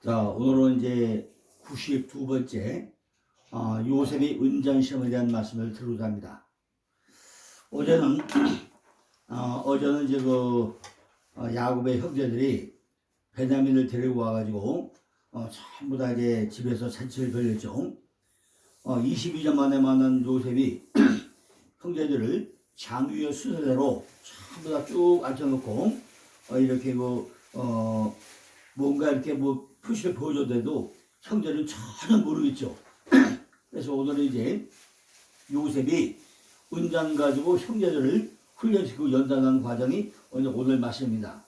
자, 오늘은 이제 92번째 어, 요셉의 은전 시험에 대한 말씀을 드리고자 합니다. 어제는 어, 어제는 이제 그 어, 야곱의 형제들이 베냐민을 데리고 와가지고 어, 전부 다 이제 집에서 잔치를 벌였죠. 어, 22년 만에 만난 요셉이 형제들을 장위의 순서대로 전부 다 쭉 앉혀놓고 어, 이렇게 뭐 어, 뭔가 이렇게 뭐 표시를 보여줘도 형제는 전혀 모르겠죠. 그래서 오늘은 이제 요셉이 은장 가지고 형제들을 훈련시키고 연단하는 과정이 오늘 오늘 말씀입니다.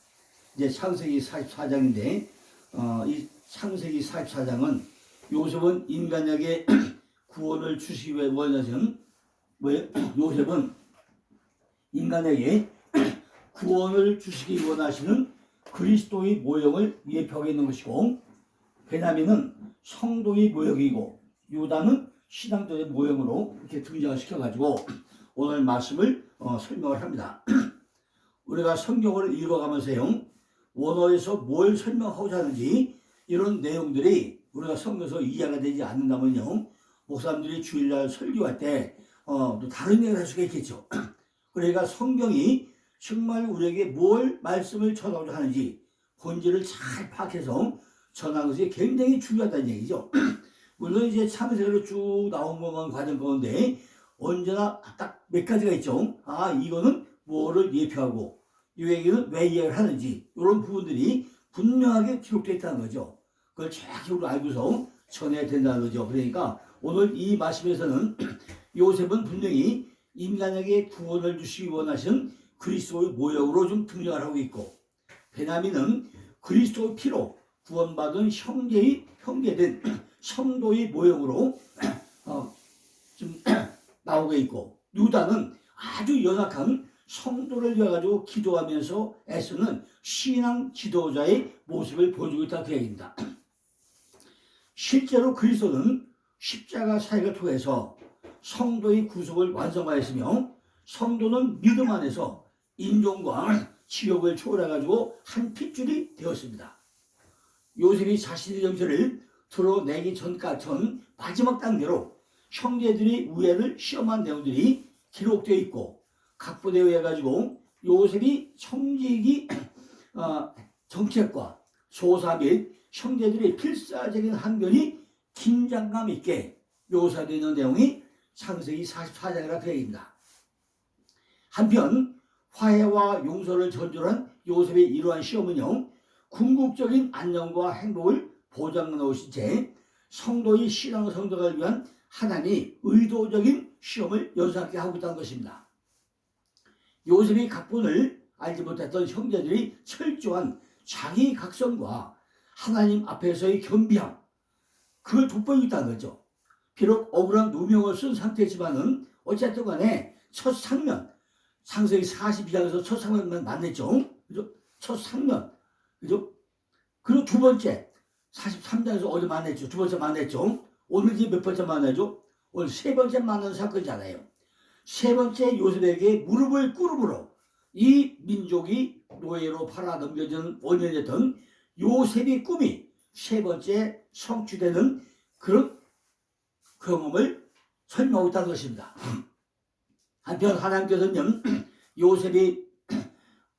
이제 창세기 44장인데 어, 이 창세기 44장은 요셉은 인간에게 구원을 주시기 위해 원하신 왜 요셉은 인간에게 구원을 주시기 원하시는 그리스도의 모형을 예표하고 있는 것이고 베냐민은 성도의 모형이고 유다는 신앙적인 모형으로 이렇게 등장을 시켜가지고 오늘 말씀을 어, 설명을 합니다. 우리가 성경을 읽어가면서요 원어에서 뭘 설명하고자 하는지 이런 내용들이 우리가 성경에서 이해가 되지 않는다면요 목사님들이 주일날 설교할 때 어, 또 다른 얘기를 할 수가 있겠죠. 그러니까 성경이 정말 우리에게 뭘 말씀을 전하고자 하는지 본질을 잘 파악해서 전하는 것이 굉장히 중요하다는 얘기죠. 물론 이제 창세기로 쭉 나온 것만 과정 가운데 언제나 딱 몇 가지가 있죠. 아 이거는 뭐를 예표하고 이 얘기는 왜 이야기를 하는지 이런 부분들이 분명하게 기록되어 있다는 거죠. 그걸 정확히 알고서 전해야 된다는 거죠. 그러니까 오늘 이 말씀에서는 요셉은 분명히 인간에게 구원을 주시기 원하시는 그리스도의 모형으로 좀 등장을 하고 있고 베냐민은 그리스도의 피로 구원받은 형제의 형제된 성도의 모형으로 어, 좀 나오고 있고 유다는 아주 연약한 성도를 위해 가지고 기도하면서 애쓰는 신앙 지도자의 모습을 보여주고 있다 그 얘기입니다. 실제로 그리스도는 십자가 사역을 통해서 성도의 구속을 완성하였으며 성도는 믿음 안에서 인종과 지옥을 초월해가지고 한 핏줄이 되었습니다. 요셉이 자신의 정체를 드러내기 전까지 전 마지막 단계로 형제들이 우애를 시험한 내용들이 기록되어 있고 각부되어 해가지고 요셉이 청지기 어, 정책과 조사 및 형제들의 필사적인 한변이 긴장감 있게 묘사되어 있는 내용이 창세기 44장이라 그 얘기입니다. 한편 화해와 용서를 전조한 요셉의 이러한 시험은요 궁극적인 안녕과 행복을 보장해 놓으신 채 성도의 신앙 성장을 위한 하나님이 의도적인 시험을 연상케 하고 있다는 것입니다. 요셉이 각본을 알지 못했던 형제들이 철저한 자기 각성과 하나님 앞에서의 겸비함 그걸 돋보이고 있다는 거죠. 비록 억울한 누명을 쓴 상태지만은 어쨌든 간에 첫 상면 창세기 42장에서 첫 상면만 만났죠. 첫 상면 그죠? 그리고 두 번째 43장에서 어제 만났죠. 두 번째 만났죠. 오늘 이제 몇 번째 만나죠? 오늘 세 번째 만난 사건이잖아요. 세 번째 요셉에게 무릎을 꿇음으로 이 민족이 노예로 팔아 넘겨진 원년이었던 요셉의 꿈이 세 번째 성취되는 그런 경험을 설명하고 있다는 것입니다. 한편 하나님께서는 요셉이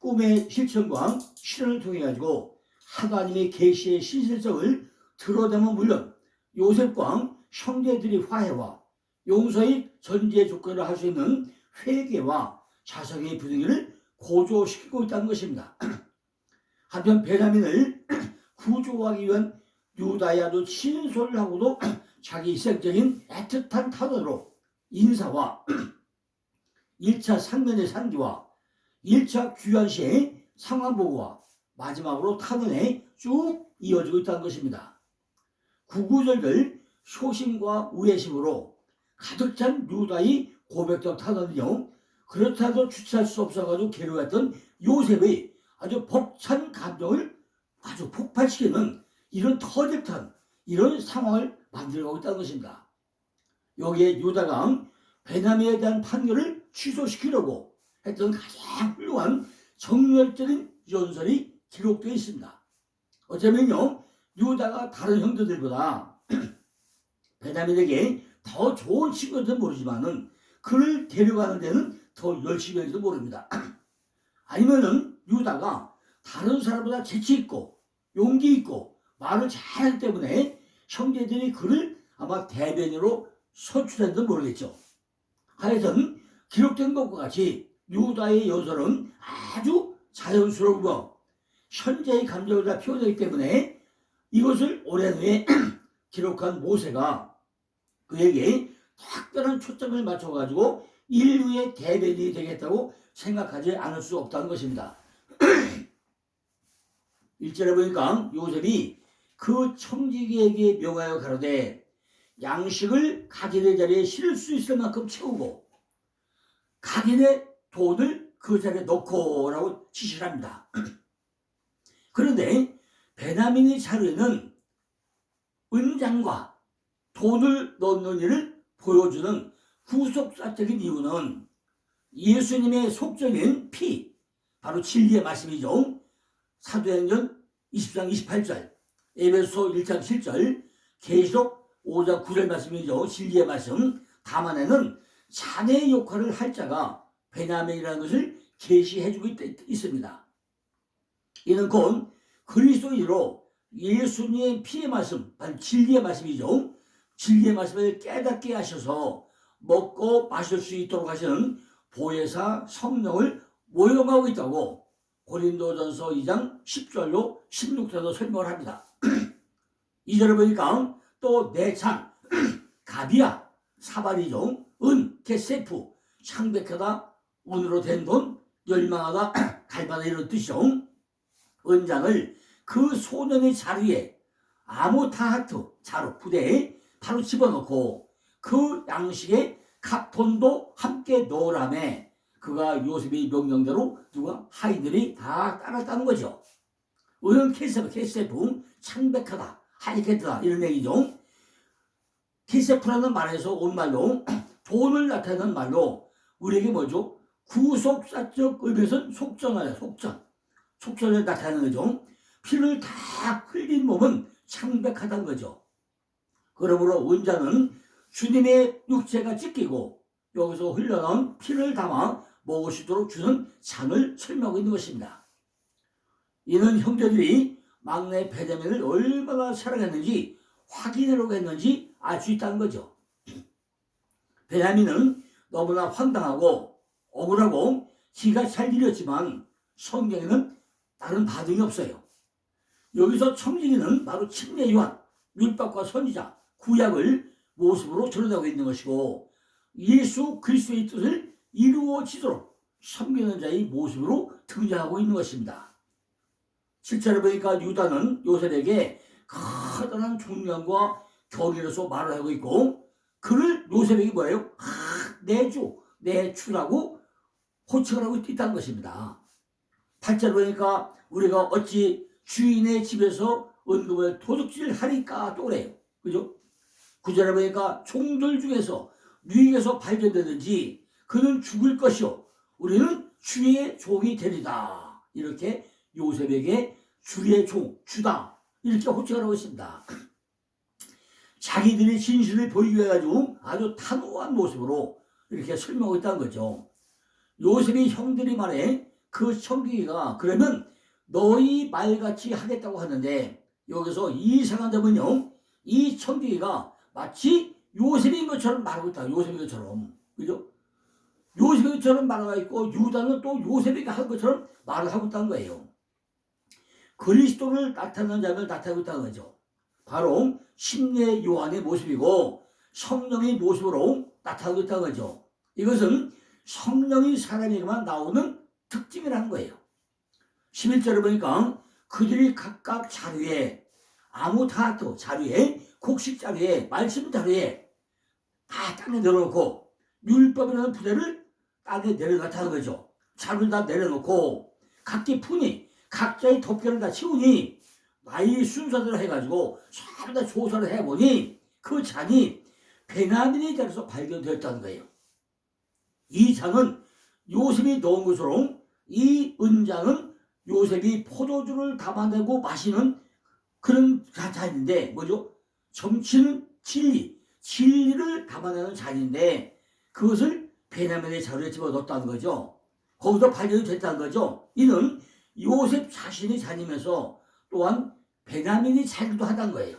꿈의 실천과 실현을 통해 가지고 하나님의 계시의 신실성을 드러내면 물론 요셉과 형제들이 화해와 용서의 전제 조건을 할 수 있는 회개와 자성의 분위기를 고조시키고 있다는 것입니다. 한편 베냐민을 구조하기 위한 유다의 아주 친솔하고도 자기 희생적인 애틋한 탄원으로 인사와 1차 상면의 상기와 1차 귀환 시의 상황 보고와 마지막으로 탄원에 쭉 이어지고 있다는 것입니다. 구구절절 소심과 우애심으로 가득 찬 유다의 고백적 탄원은요 그렇다도 주체할 수 없어가지고 괴로웠던 요셉의 아주 벅찬 감정을 아주 폭발시키는 이런 터질탄 이런 상황을 만들어가고 있다는 것입니다. 여기에 유다가 베냐민에 대한 판결을 취소시키려고 했던 가장 훌륭한 정열적인 연설이 기록되어 있습니다. 어쩌면요 유다가 다른 형제들보다 베냐민에게 더 좋은 친구인지 모르지만은 그를 데려가는 데는 더 열심히 할지도 모릅니다. 아니면은 유다가 다른 사람보다 재치 있고 용기 있고 말을 잘하기 때문에 형제들이 그를 아마 대변인으로 선출했는지 모르겠죠. 하여튼 기록된 것과 같이 유다의 요소는 아주 자연스러우고 현재의 감정을 다 표현하기 때문에 이것을 오랜 후에 기록한 모세가 그에게 특별한 초점을 맞춰가지고 인류의 대변인이 되겠다고 생각하지 않을 수 없다는 것입니다. 일절에 보니까 요셉이 그 청지기에게 명하여 가로되 양식을 각인의 자리에 실을 수 있을 만큼 채우고 각인의 돈을 그 자리에 넣고라고 지시를 합니다. 그런데 베나민의 자료에는 은장과 돈을 넣는 일을 보여주는 후속사적인 이유는 예수님의 속적인 피, 바로 진리의 말씀이죠. 사도행전 20장 28절, 에베소 1장 7절, 계시록 5장 9절 말씀이죠. 진리의 말씀. 다만에는 자네의 역할을 할 자가 베냐민이라는 것을 계시해주고 있, 있습니다. 이는 곧 그리스도인으로 예수님의 피의 말씀, 바로 진리의 말씀이죠. 진리의 말씀을 깨닫게 하셔서 먹고 마실 수 있도록 하시는 보혜사 성령을 모형하고 있다고 고린도전서 2장 10절로 16절로 설명을 합니다. 2절을 보니까 또 내창, 가비야, 사발이죠. 은, 개세프, 창백하다, 은으로 된 돈, 열망하다, 갈바다 이런 뜻이죠. 은장을 그 소년의 자리에 아모타하트 자루 부대에 바로 집어넣고 그 양식에 카톤도 함께 넣으라매 그가 요셉의 명령대로 누가 하이들이 다 따랐다는 거죠. 은은 케세프, 케세프, 창백하다, 하이케트다 이런 얘기죠. 케세프라는 말에서 온 말로 돈을 나타내는 말로 우리에게 뭐죠? 구속사적 의미에서는 속전하요 속전. 속전을 나타내는 거죠. 피를 다 흘린 몸은 창백하다는 거죠. 그러므로 원자는 주님의 육체가 찢기고 여기서 흘러나온 피를 담아 있도록 주는 잔을 설명하고 있는 것입니다. 이는 형제들이 막내 베냐민을 얼마나 사랑했는지 확인하려고 했는지 알 수 있다는 거죠. 베냐민은 너무나 황당하고 억울하고 기가 잘 들렸지만 성경에는 다른 반응이 없어요. 여기서 청지기는 바로 침례 요한, 율법과 선지자, 구약을 모습으로 드러내고 있는 것이고 예수 그리스도의 뜻을 이루어지도록 섬기는 자의 모습으로 등장하고 있는 것입니다. 실제로 보니까 유다는 요셉에게 커다란 존경과 경의로서 말을 하고 있고 그를 요셉에게 뭐예요? 아, 내 주, 내 주라고 호칭을 하고 있다는 것입니다. 8절 보니까 우리가 어찌 주인의 집에서 은금을 도둑질 하니까 또 그래요. 그죠? 9절에 보니까 종들 중에서 유익에서 발견되든지 그는 죽을 것이요. 우리는 주의 종이 되리다. 이렇게 요셉에게 주의 종, 주다. 이렇게 호칭을 하고 있습니다. 자기들이 진실을 보이기 위해 가지고 아주 단호한 모습으로 이렇게 설명하고 있다는 거죠. 요셉의 형들이 말해 그 청기가 그러면 너희 말같이 하겠다고 하는데 여기서 이상한 점은요. 이 청기가 마치 요셉인 것처럼 말하고 있다. 요셉인 것처럼. 그죠? 요셉인 것처럼 말하고 있고 유다는 또 요셉이 한 것처럼 말을 하고 있다는 거예요. 그리스도를 나타내는 자를 나타내고 있다는 거죠. 바로 심례 요한의 모습이고 성령의 모습으로 나타나고 있다는 거죠. 이것은 성령이 사람에게만 나오는 특징이라는 거예요. 11절을 보니까 그들이 각각 자료에 아무 타도 자료에 곡식 자료에 말씀 자료에 다 땅에 내려놓고 율법이라는 부대를 땅에 내려놨다는 거죠. 자료를 다 내려놓고 각기 푼이 각자의 덮개를 다 치우니 나이 순서대로 해가지고 전부 다 조사를 해보니 그 잔이 베나민의 자리에서 발견되었다는 거예요. 이 잔은 요셉이 넣은 것으로 이 은장은 요셉이 포도주를 담아내고 마시는 그런 자- 자리인데 뭐죠? 정치는 진리, 진리를 담아내는 자리인데 그것을 베냐민의 자리에 집어넣었다는 거죠. 거기서 발견이 됐다는 거죠. 이는 요셉 자신이 다니면서 또한 베냐민이 자기도 하던 거예요.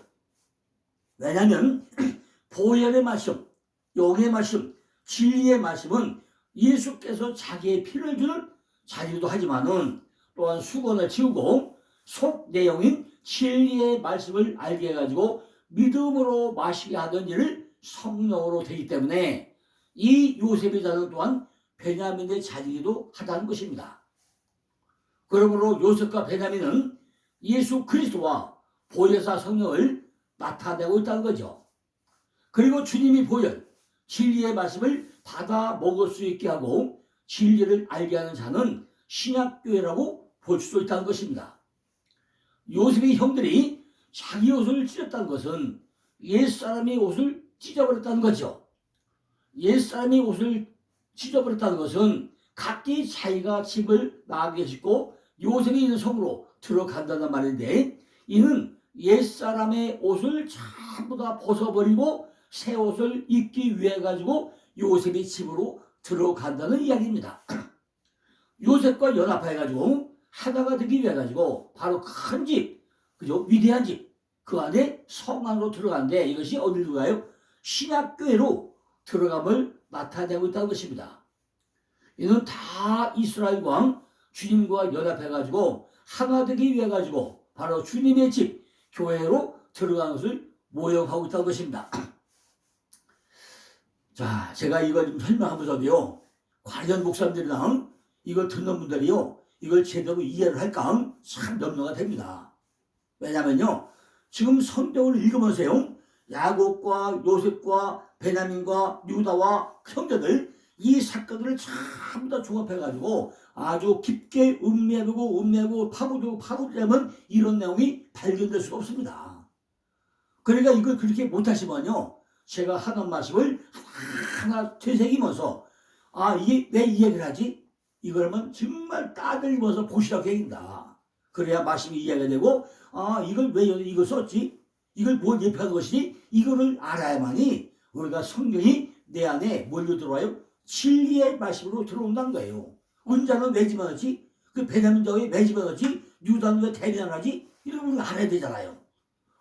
왜냐하면 보혈의 말씀, 영의 말씀, 진리의 말씀은 예수께서 자기의 피를 주는 자리도 하지만은 또한 수건을 치우고 속 내용인 진리의 말씀을 알게 해가지고 믿음으로 마시게 하던 일을 성령으로 되기 때문에 이 요셉의 자는 또한 베냐민의 자리기도 하다는 것입니다. 그러므로 요셉과 베냐민은 예수 그리스도와 보혜사 성령을 나타내고 있다는 거죠. 그리고 주님이 보혈, 진리의 말씀을 받아 먹을 수 있게 하고 진리를 알게 하는 자는 신약교회라고 볼 수도 있다는 것입니다. 요셉의 형들이 자기 옷을 찢었다는 것은 옛사람의 옷을 찢어버렸다는 거죠. 옛사람의 옷을 찢어버렸다는 것은 각기 자기가 집을 나가게 짓고 요셉이 있는 성으로 들어간다는 말인데 이는 옛사람의 옷을 전부 다 벗어버리고 새 옷을 입기 위해 가지고 요셉의 집으로 들어간다는 이야기입니다. 요셉과 연합해 가지고 하나가 되기 위해 가지고 바로 큰 집, 그죠? 위대한 집, 그 안에 성 안으로 들어간데 이것이 어디로 가요? 신약교회로 들어감을 나타내고 있다는 것입니다. 이는 다 이스라엘 왕 주님과 연합해 가지고 하나 되기 위해 가지고 바로 주님의 집 교회로 들어가는 것을 모형하고 있다는 것입니다. 자, 제가 좀 설명하면서도요, 관련 목사님들이랑 이걸 듣는 분들이요, 이걸 제대로 이해를 할까 참 염려가 됩니다. 왜냐면요, 지금 성경을 읽으면서요, 야곱과 요셉과 베냐민과 유다와 형제들 이 사건들을 전부 다 종합해가지고 아주 깊게 음매고 음매고 파고들고 파고들려면 이런 내용이 발견될 수 없습니다. 그러니까 이걸 그렇게 못하시면요, 제가 하는 말씀을 하나 되새기면서 아 이게 왜 이 얘기를 하지? 이거라면 정말 따들면서 보시라고 얘기입니다. 그래야 말씀이 이해가 되고 아 이걸 왜 이거 썼지? 이걸 뭘 예표하는 것이지? 이거를 알아야만이 우리가 성경이 내 안에 뭘로 들어와요? 진리의 말씀으로 들어온다는 거예요. 은자는 왜 집어넣지? 그 베냐민 저기 왜 집어넣지? 유다는 왜 대변하지? 이런 걸 알아야 되잖아요.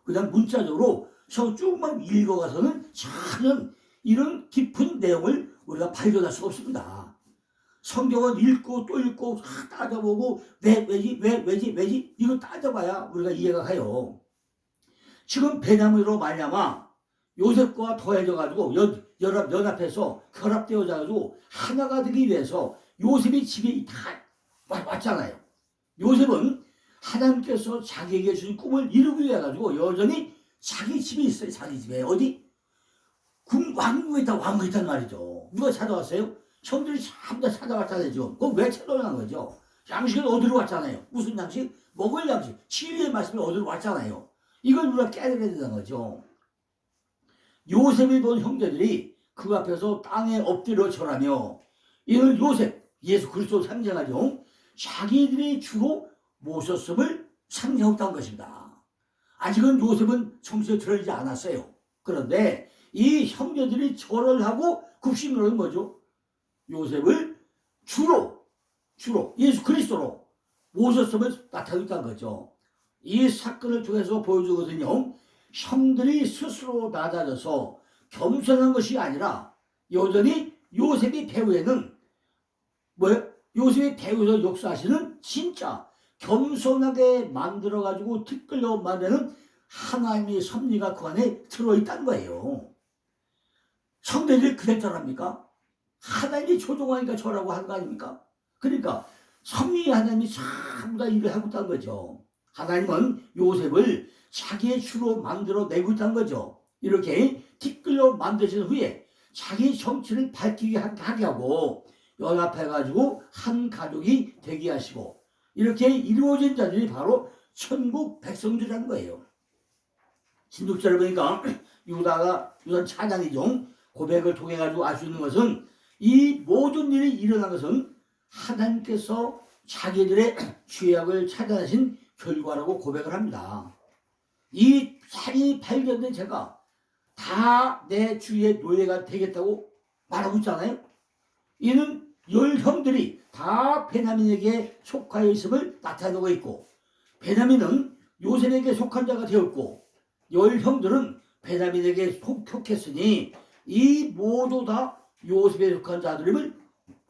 그 다음 문자적으로 저 쭉만 읽어가서는 전혀 이런 깊은 내용을 우리가 발견할 수 없습니다. 성경은 읽고 또 읽고 다 따져보고 왜 왜지 왜 왜지 왜지 이거 따져봐야 우리가 이해가 가요. 지금 베냐민으로 말미암아 요셉과 더해져 가지고 연합 연합해서 결합되어 가지고 하나가 되기 위해서 요셉이 집에 다 왔- 왔잖아요. 요셉은 하나님께서 자기에게 주신 꿈을 이루기 위해 가지고 여전히 자기 집에 있어요. 자기 집에 어디 궁 왕궁에 있다 왕궁에 있단 말이죠. 누가 찾아왔어요? 형들이 전부 다 찾아왔잖아요. 그럼 왜 찾아오는 거죠? 양식은 어디로 왔잖아요. 무슨 양식? 먹을 양식. 진리의 말씀이 어디로 왔잖아요. 이걸 우리가 깨달아야 된다는 거죠. 요셉을 본 형제들이 그 앞에서 땅에 엎드려 절하며 이는 요셉, 예수 그리스도 상징하죠. 자기들이 주로 모셨음을 상징하고 있다는 것입니다. 아직은 요셉은 정신에 들어있지 않았어요. 그런데 이 형제들이 절을 하고 급식을 하는 뭐죠? 요셉을 주로, 주로 예수 그리스도로 모셨음을 나타내고 있다는 거죠. 이 사건을 통해서 보여주거든요. 형들이 스스로 낮아져서 겸손한 것이 아니라 여전히 요셉이 배후에는 뭐예요? 요셉이 배후에서 역사하시는 진짜 겸손하게 만들어가지고 티끌려 만드는 하나님의 섭리가 그 안에 들어있다는 거예요. 성대들이 그랬 절합니까? 하나님이 조종하니까 저라고 하는 거 아닙니까? 그러니까 섭리 하나님이 전부 다 일을 하고 있다는 거죠. 하나님은 요셉을 자기의 주로 만들어 내고 있다는 거죠. 이렇게 티끌로 만드신 후에 자기 정치를 밝히게 하게 하고 연합해가지고 한 가족이 되게 하시고 이렇게 이루어진 자들이 바로 천국 백성들이라는 거예요. 16절을 보니까 유다가 유다 차장이죠. 고백을 통해 가지고 알 수 있는 것은 이 모든 일이 일어난 것은 하나님께서 자기들의 죄악을 차단하신 결과라고 고백을 합니다. 이 살이 발견된 제가 다 내 주의 노예가 되겠다고 말하고 있잖아요. 이는 열 형들이 다 베냐민에게 속하여 있음을 나타내고 있고 베냐민은 요셉에게 속한 자가 되었고 열 형들은 베냐민에게 속했으니 이 모두 다 요셉에 속한 자들임을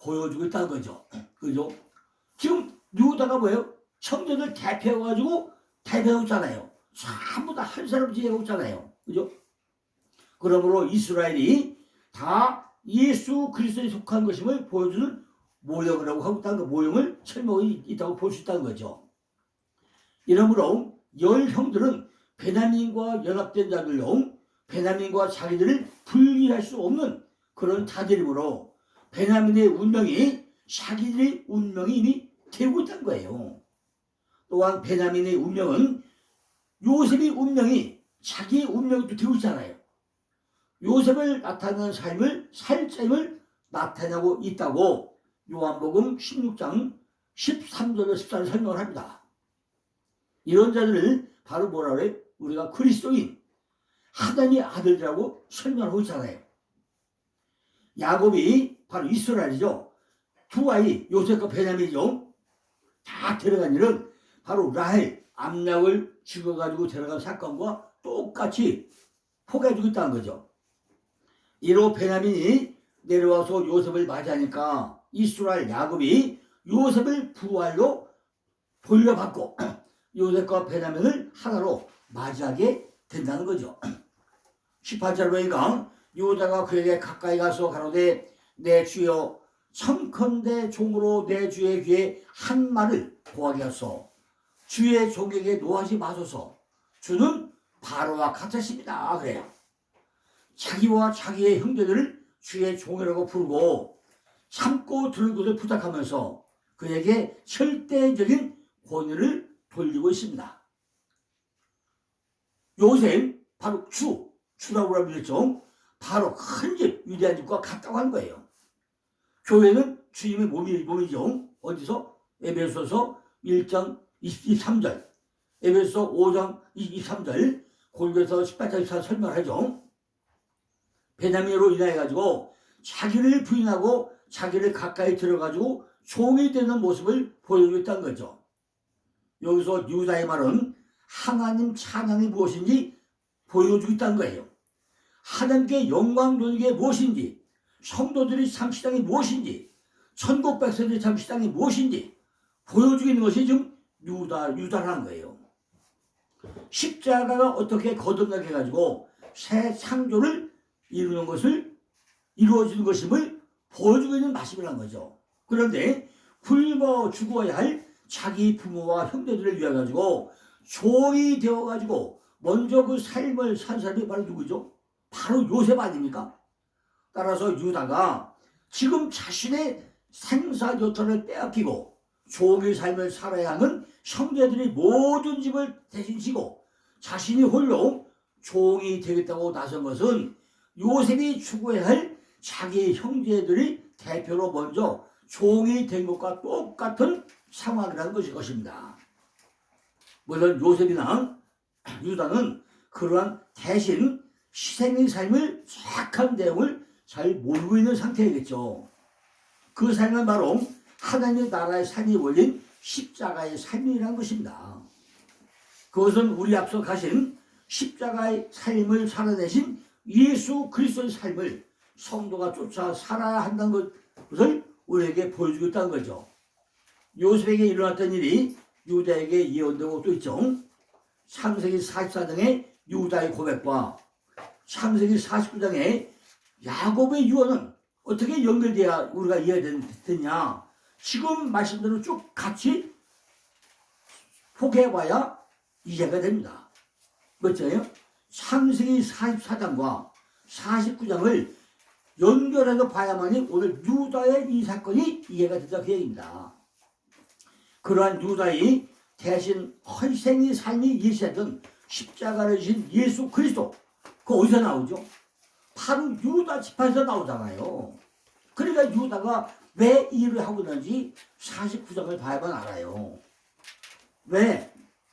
보여주고 있다는 거죠. 그죠? 지금 유다가 뭐예요? 청년을 대표해가지고 대표하고 있잖아요. 전부 다 한 사람 지내고 있잖아요. 그죠? 그러므로 이스라엘이 다 예수 그리스도에 속한 것임을 보여주는 모형을 하고 있다는 거, 모형을 설명이 있다고 볼 수 있다는 거죠. 이러므로 열 형들은 베냐민과 연합된 자들로 베냐민과 자기들을 분리할 수 없는 그런 자들이므로 베냐민의 운명이 자기들의 운명이 이미 되고 있다는 거예요. 또한 베냐민의 운명은 요셉의 운명이 자기의 운명이 또 되고 있잖아요. 요셉을 나타내는 삶을 살점을 나타내고 있다고 요한복음 16장 13절로 14절 설명을 합니다. 이런 자들을 바로 뭐라 그래? 우리가 그리스도인 하나님의 아들이라고 설명하고 있잖아요. 야곱이 바로 이스라엘이죠. 두 아이 요셉과 베냐민이죠. 다 데려간 일은 바로 라헬 암약을 죽어가지고 데려간 사건과 똑같이 포기해주고 있다는 거죠. 이로 베냐민이 내려와서 요셉을 맞이하니까 이스라엘 야곱이 요셉을 부활로 돌려받고 요셉과 베냐민을 하나로 맞이하게 된다는 거죠. 18절 보니까 유다가 그에게 가까이 가서 가로되 내 주여 청컨대 종으로 내 주의 귀에 한 말을 고하게 하소 주의 종에게 노하지 마소서 주는 바로와 같으십니다 그래요. 자기와 자기의 형제들을 주의 종이라고 부르고 참고 들을 것을 부탁하면서 그에게 절대적인 권위를 돌리고 있습니다. 요셉 바로 주, 주라고 하죠. 바로 큰 집, 위대한 집과 같다고 하는 거예요. 교회는 주님의 몸이, 몸이죠. 어디서? 에베소서 1장 23절, 에베소 5장 23절, 골고서 18장 24절 설명하죠. 베냐민으로 인하여 가지고 자기를 부인하고 자기를 가까이 들어가지고 종이 되는 모습을 보여주고 있다는 거죠. 여기서 유다의 말은 하나님 찬양이 무엇인지 보여주고 있다는 거예요. 하나님께 영광 돌리는 게 무엇인지, 성도들이 참 시장이 무엇인지, 천국 백성들이 참 시장이 무엇인지 보여주고 있는 것이 지금 유다, 유다라는 거예요. 십자가가 어떻게 거듭나게 해가지고 새 창조를 이루는 것을 이루어지는 것임을 보여주고 있는 말씀이라는 거죠. 그런데 굶어 죽어야 할 자기 부모와 형제들을 위해 가지고 종이 되어 가지고 먼저 그 삶을 산 사람이 바로 누구죠? 바로 요셉 아닙니까? 따라서 유다가 지금 자신의 생사교통을 빼앗기고 종의 삶을 살아야 하는 형제들이 모든 집을 대신 지고 자신이 홀로 종이 되겠다고 나선 것은 요셉이 추구해야 할 자기 형제들이 대표로 먼저 종이 된 것과 똑같은 상황이라는 것일 것입니다. 물론 요셉이나 유다는 그러한 대신 희생의 삶을 정확한 내용을 잘 모르고 있는 상태이겠죠. 그 삶은 바로 하나님의 나라의 삶이 올린 십자가의 삶이라는 것입니다. 그것은 우리 앞서 가신 십자가의 삶을 살아내신 예수 그리스도의 삶을 성도가 쫓아 살아야 한다는 것을 우리에게 보여주고 있다는 거죠. 요셉에게 일어났던 일이 유다에게 예언되고 또 있죠. 창세기 44장의 유다의 고백과 창세기 49장의 야곱의 유언은 어떻게 연결돼야 우리가 이해되냐? 지금 말씀대로 쭉 같이 포개해봐야 이해가 됩니다. 멋져요? 창세기 44장과 49장을 연결해서 봐야만이 오늘 유다의 이 사건이 이해가 된다 그 얘기입니다. 그러한 유다의 대신 헌생의 삶이 예시하던 십자가를 지신 예수 그리스도 그 어디서 나오죠? 바로 유다 지파에서 나오잖아요. 그러니까 유다가 왜 일을 하고 있는지 49장을 봐야만 알아요. 왜?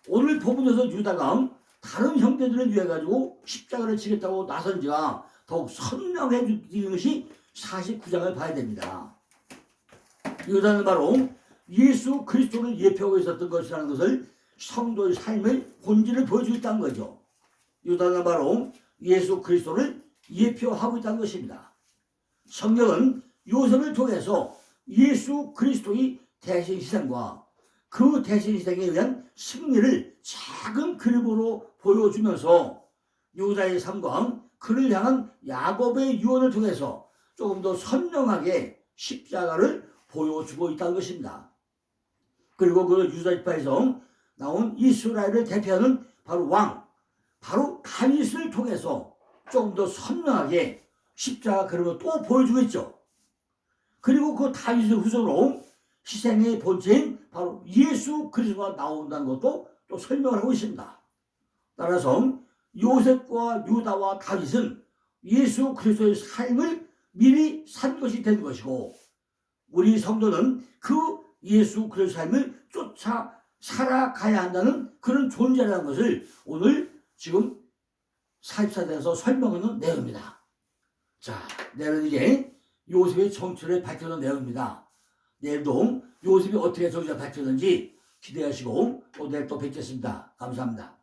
오늘 본문에서 유다가 다른 형제들을 위해 가지고 십자가를 지겠다고 나선 지가 더욱 선명해 주는 것이 49장을 봐야 됩니다. 이것은 바로 예수 그리스도를 예표하고 있었던 것이라는 것을 성도의 삶의 본질을 보여주고 있다는 거죠. 유다는 바로 예수 그리스도를 예표하고 있다는 것입니다. 성경은 요셉을 통해서 예수 그리스도의 대신 희생과 그 대신 희생에 의한 승리를 작은 그림으로 보여주면서 유다의 삶과 그를 향한 야곱의 유언을 통해서 조금 더 선명하게 십자가를 보여주고 있다는 것입니다. 그리고 그 유다지파에서 나온 이스라엘을 대표하는 바로 왕, 바로 다윗을 통해서 조금 더 선명하게 십자가 그림을 또 보여주고 있죠. 그리고 그 다윗의 후손으로 희생의 본체인 바로 예수 그리스도가 나온다는 것도 또 설명을 하고 있습니다. 따라서 요셉과 유다와 다윗은 예수 그리스도의 삶을 미리 산 것이 된 것이고 우리 성도는 그 예수 그리스도의 삶을 쫓아 살아가야 한다는 그런 존재라는 것을 오늘 지금 44대에서 설명하는 내용입니다. 자, 내일은 이제 요셉의 정체를 밝혀놓은 내용입니다. 내일도 요셉이 어떻게 정체를 밝혔는지 기대하시고 또 내일 또 뵙겠습니다. 감사합니다.